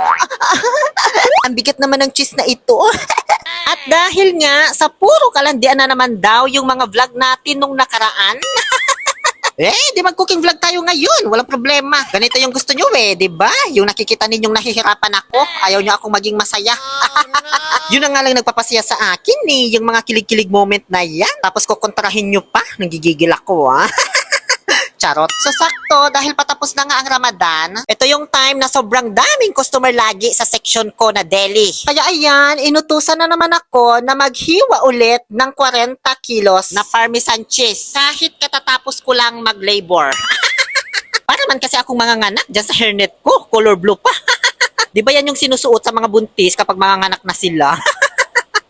Ang bigat naman ng cheese na ito. At dahil nga sa puro kalandian na naman daw yung mga vlog natin nung nakaraan, eh, di mag-cooking vlog tayo ngayon. Walang problema. Ganito yung gusto nyo eh, di ba? Yung nakikita ninyong nahihirapan ako, ayaw nyo akong maging masaya. Yun na nga lang nagpapasaya sa akin eh, yung mga kilig-kilig moment na yan. Tapos kukontrahin nyo pa, nagigigil ako ah. Charot. So sakto, dahil patapos na nga ang Ramadan, ito yung time na sobrang daming customer lagi sa section ko na deli. Kaya ayan, inutusan na naman ako na maghiwa ulit ng 40 kilos na Parmesan cheese kahit katatapos ko lang mag-labor. Para man kasi akong mga nganak dyan sa hairnet ko, color blue pa. Di ba yan yung sinusuot sa mga buntis kapag mga nganak na sila?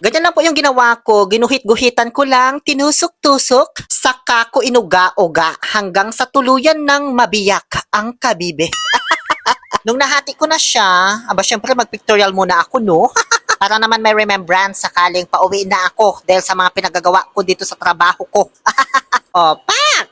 Ganyan lang po yung ginawa ko. Ginuhit-guhitan ko lang, tinusok-tusok, saka ko inuga-uga hanggang sa tuluyan ng mabiyak ang kabibe. Nung nahati ko na siya, aba syempre mag-pictorial muna ako, no? Para naman may remembrance sakaling pauwi na ako dahil sa mga pinagagawa ko dito sa trabaho ko. o, pak!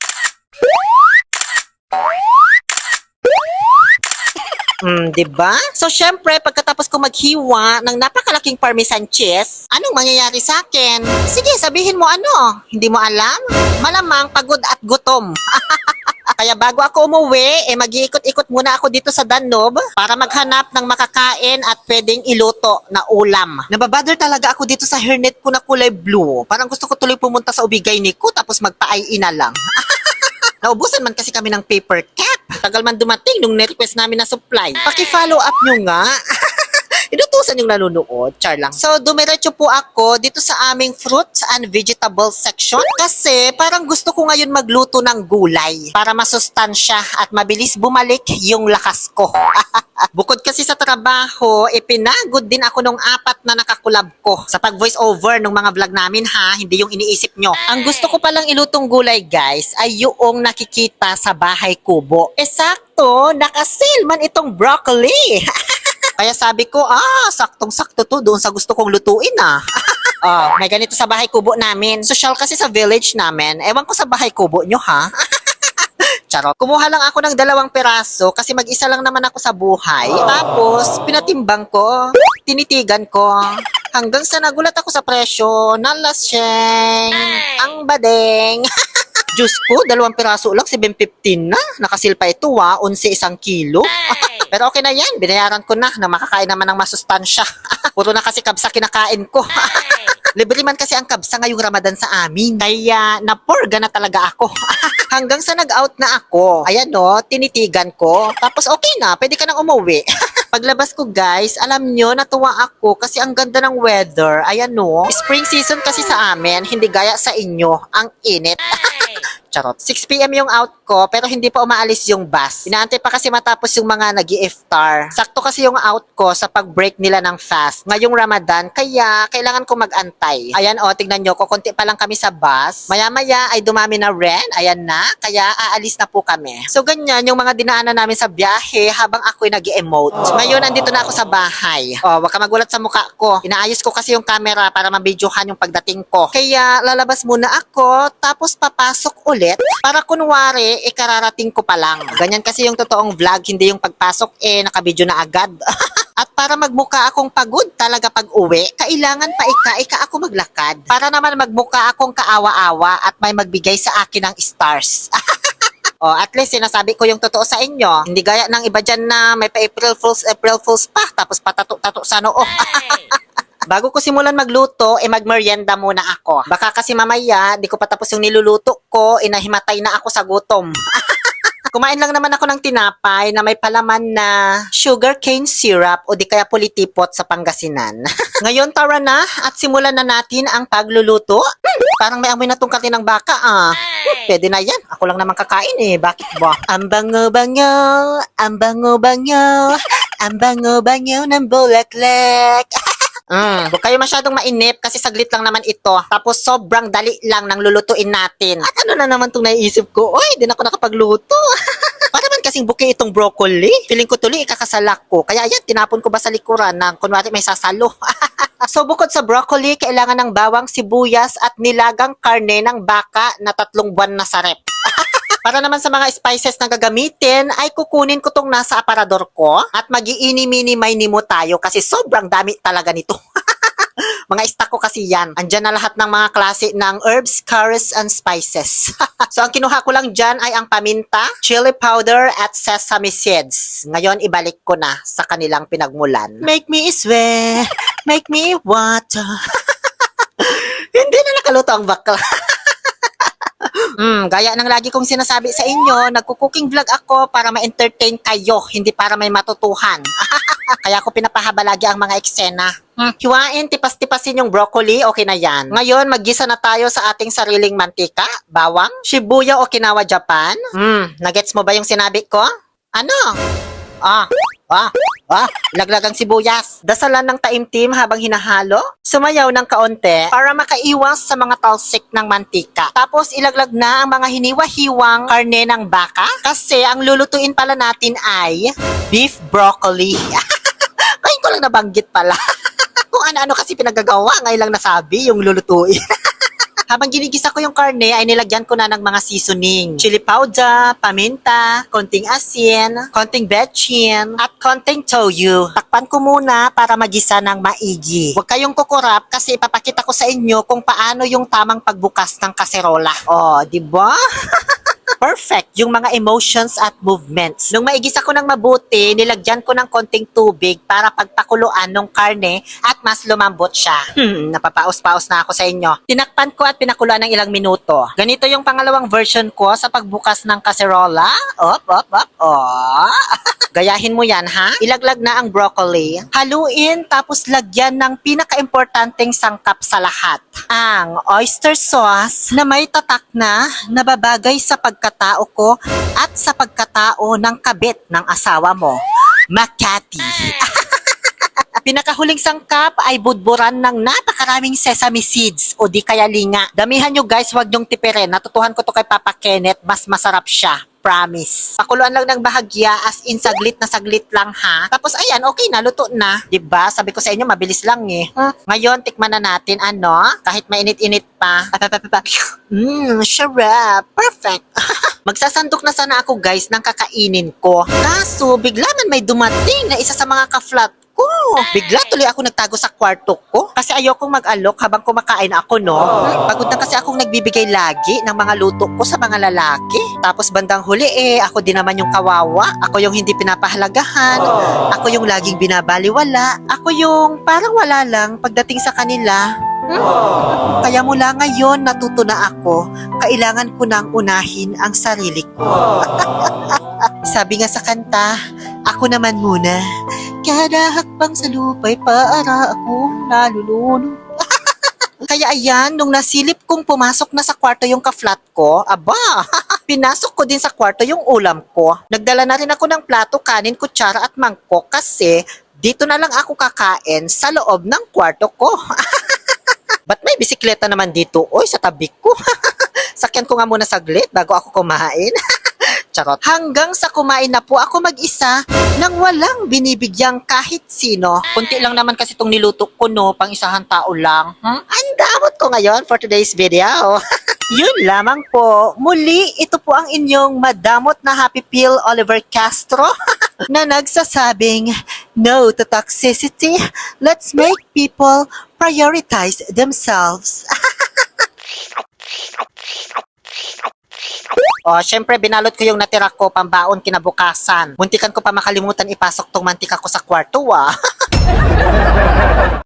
Hmm, 'di ba? So syempre, pagkatapos ko maghiwa ng napakalaking parmesan cheese, anong mangyayari sa akin? Sige, sabihin mo ano? Hindi mo alam? Malamang pagod at gutom. Kaya bago ako umuwi, eh mag-iikot-ikot muna ako dito sa Danube para maghanap ng makakain at pwedeng iluto na ulam. Nababother talaga ako dito sa hairnet ko na kulay blue. Parang gusto ko tuloy pumunta sa ubigay ni ko tapos magpa-ay-ina lang. Naubusan man kasi kami ng paper cap. Tagal man dumating nung ni-request namin na supply. Paki-follow up nyo nga. Inutusan yung nanonood, char lang. So, dumiretso po ako dito sa aming fruits and vegetables section kasi parang gusto ko ngayon magluto ng gulay para masustansya at mabilis bumalik yung lakas ko. Bukod kasi sa trabaho, ipinagod din ako nung apat na nakakulab ko sa pag-voice over ng mga vlog namin ha, hindi yung iniisip nyo. Ang gusto ko palang ilutong gulay guys ay yung nakikita sa bahay kubo. Eh sakto, nakasil man itong broccoli. Kaya sabi ko, ah, saktong-sakto to doon sa gusto kong lutuin ah. oh, may ganito sa bahay kubo namin. Social kasi sa village namin. Ewan ko sa bahay kubo nyo ha. Charot. Kumuha lang ako ng dalawang peraso kasi mag-isa lang naman ako sa buhay. Tapos, pinatimbang ko, tinitigan ko, hanggang sa nagulat ako sa presyo, nalasyeng, ang badeng. Diyos ko, dalawang piraso lang, 7.15 na. Nakasil pa ito ha, 11 isang kilo. Pero okay na yan, binayaran ko na na makakain naman ng masustansya. Puro na kasi kabsa kinakain ko. Libre man kasi ang kabsa ngayong Ramadan sa amin. Kaya napurga na talaga ako. Hanggang sa nag-out na ako. Ayan no, tinitigan ko. Tapos okay na, pwede ka nang umuwi. Paglabas ko guys, alam nyo, natuwa ako kasi ang ganda ng weather. Ayan no, spring season kasi sa amin, hindi gaya sa inyo, ang init. Charot. 6pm yung out ko, pero hindi pa umaalis yung bus. Inaantay pa kasi matapos yung mga nag iftar Sakto kasi yung out ko sa pag-break nila ng fast. Ngayong Ramadan, kaya kailangan ko mag-antay. Ayan o, tignan nyo, kukunti pa lang kami sa bus. Maya-maya ay dumami na ren. Ayan na, kaya aalis na po kami. So ganyan, yung mga dinaanan namin sa biyahe habang ako'y nag emote Ngayon, andito na ako sa bahay. O, wag ka magulat sa mukha ko. Inaayos ko kasi yung camera para mabidyohan yung pagdating ko. Kaya lalabas muna ako, tapos papasok ulit para kunwari, eh kararating ko pa lang. Ganyan kasi yung totoong vlog, hindi yung pagpasok eh nakabidyo na agad. At para magmuka akong pagod talaga pag uwi, kailangan pa ika-ika ako maglakad. Para naman magmuka akong kaawa-awa at may magbigay sa akin ng stars. Oh, at least sinasabi ko yung totoo sa inyo. Hindi gaya ng iba dyan na may pa April Fools, April Fools pa, tapos patato-tato sa noo. Bago ko simulan magluto, eh magmerienda muna ako. Baka kasi mamaya, di ko pa tapos yung niluluto ko, inahimatay na ako sa gutom. Kumain lang naman ako ng tinapay na may palaman na sugar cane syrup o di kaya pulitipot sa Pangasinan. Ngayon tara na at simulan na natin ang pagluluto. Parang may amoy na tong kati ng baka ah. Pwede na yan. Ako lang naman kakain eh. Bakit ba? Ang bango-bango, ang bango-bango, ang bango-bango ng bulaklak. Mm, huwag kayo masyadong mainip kasi saglit lang naman ito. Tapos sobrang dali lang ng lulutuin natin. At ano na naman itong naisip ko? Oy, di na ako nakapagluto. Para man kasing buki itong broccoli. Feeling ko tuloy ikakasalak ko. Kaya yan, tinapon ko ba sa likuran na kunwari may sasalo. so bukod sa broccoli, kailangan ng bawang sibuyas at nilagang karne ng baka na tatlong buwan na sa rep. Para naman sa mga spices na gagamitin, ay kukunin ko tong nasa aparador ko at mag-iini-mini-mini mo tayo kasi sobrang dami talaga nito. mga stock ko kasi yan. Andyan na lahat ng mga klase ng herbs, curries, and spices. so, ang kinuha ko lang dyan ay ang paminta, chili powder, at sesame seeds. Ngayon, ibalik ko na sa kanilang pinagmulan. Make me sweat, make me water. Hindi na nakaluto ang bakla. Mm, gaya ng lagi kong sinasabi sa inyo, nagko-cooking vlog ako para ma-entertain kayo, hindi para may matutuhan. Kaya ako pinapahaba lagi ang mga eksena. Hmm, hiwain, tipas-tipasin yung broccoli, okay na yan. Ngayon, maggisa na tayo sa ating sariling mantika, bawang, Shibuya, Okinawa, Japan. Hmm, nagets mo ba yung sinabi ko? Ano? Ah, ah, ah, laglag ang sibuyas. Dasalan ng taimtim habang hinahalo. Sumayaw ng kaunti para makaiwas sa mga talsik ng mantika. Tapos ilaglag na ang mga hiniwa-hiwang karne ng baka. Kasi ang lulutuin pala natin ay beef broccoli. Ngayon ko lang nabanggit pala. Kung ano-ano kasi pinagagawa, ngayon lang nasabi yung lulutuin. Habang ginigisa ko yung karne, ay nilagyan ko na ng mga seasoning. Chili powder, paminta, konting asin, konting betchin, at konting toyo. Takpan ko muna para magisa ng maigi. Huwag kayong kukurap kasi ipapakita ko sa inyo kung paano yung tamang pagbukas ng kaserola. Oh, di ba? Perfect yung mga emotions at movements. Nung maigisa ko ng mabuti, nilagyan ko ng konting tubig para pagpakuluan ng karne at mas lumambot siya. Hmm, napapaus-paus na ako sa inyo. Tinakpan ko at pinakuluan ng ilang minuto. Ganito yung pangalawang version ko sa pagbukas ng kaserola. Op, op, op, oh. Gayahin mo yan, ha? Ilaglag na ang broccoli. Haluin tapos lagyan ng pinaka-importanting sangkap sa lahat. Ang oyster sauce na may tatak na nababagay sa pagkatao ko at sa pagkatao ng kabit ng asawa mo. Makati. Pinakahuling sangkap ay budburan ng napakaraming sesame seeds o di kaya linga. Damihan nyo guys, wag nyong tipirin. Natutuhan ko to kay Papa Kenneth, mas masarap siya. Promise. Pakuluan lang ng bahagya as in saglit na saglit lang ha. Tapos ayan, okay na, luto na. 'Di ba? Sabi ko sa inyo, mabilis lang eh. Huh? Ngayon, tikman na natin ano, kahit mainit-init pa. Mmm, sarap. Perfect. Magsasandok na sana ako guys ng kakainin ko. Kaso, bigla man may dumating na isa sa mga ka-flat ko. Bigla tuloy ako nagtago sa kwarto ko. Kasi ayokong mag-alok habang kumakain ako, no? Hmm, Pagod na kasi akong nagbibigay lagi ng mga luto ko sa mga lalaki. Tapos bandang huli eh, ako din naman yung kawawa. Ako yung hindi pinapahalagahan. Ako yung laging binabaliwala. Ako yung parang wala lang pagdating sa kanila. Hmm? Kaya mula ngayon natuto na ako, kailangan ko nang unahin ang sarili ko. Sabi nga sa kanta, ako naman muna. Kada hakbang sa lupa'y para akong nalulunod. Kaya ayan, nung nasilip kong pumasok na sa kwarto yung ka-flat ko, aba, pinasok ko din sa kwarto yung ulam ko. Nagdala na rin ako ng plato, kanin, kutsara at mangkok kasi dito na lang ako kakain sa loob ng kwarto ko. Ba't may bisikleta naman dito? Oy, sa tabi ko. Sakyan ko nga muna saglit bago ako kumain. Charot. Hanggang sa kumain na po ako mag-isa nang walang binibigyang kahit sino. Kunti lang naman kasi itong niluto ko no, pang isahan tao lang. Hmm? Ang damot ko ngayon for today's video. Yun lamang po. Muli, ito po ang inyong madamot na Happy Pill Oliver Castro na nagsasabing, No to toxicity. Let's make people prioritize themselves. O, syempre, binalot ko yung natira ko pambaon kinabukasan. Muntikan ko pa makalimutan ipasok tong mantika ko sa kwarto, ah.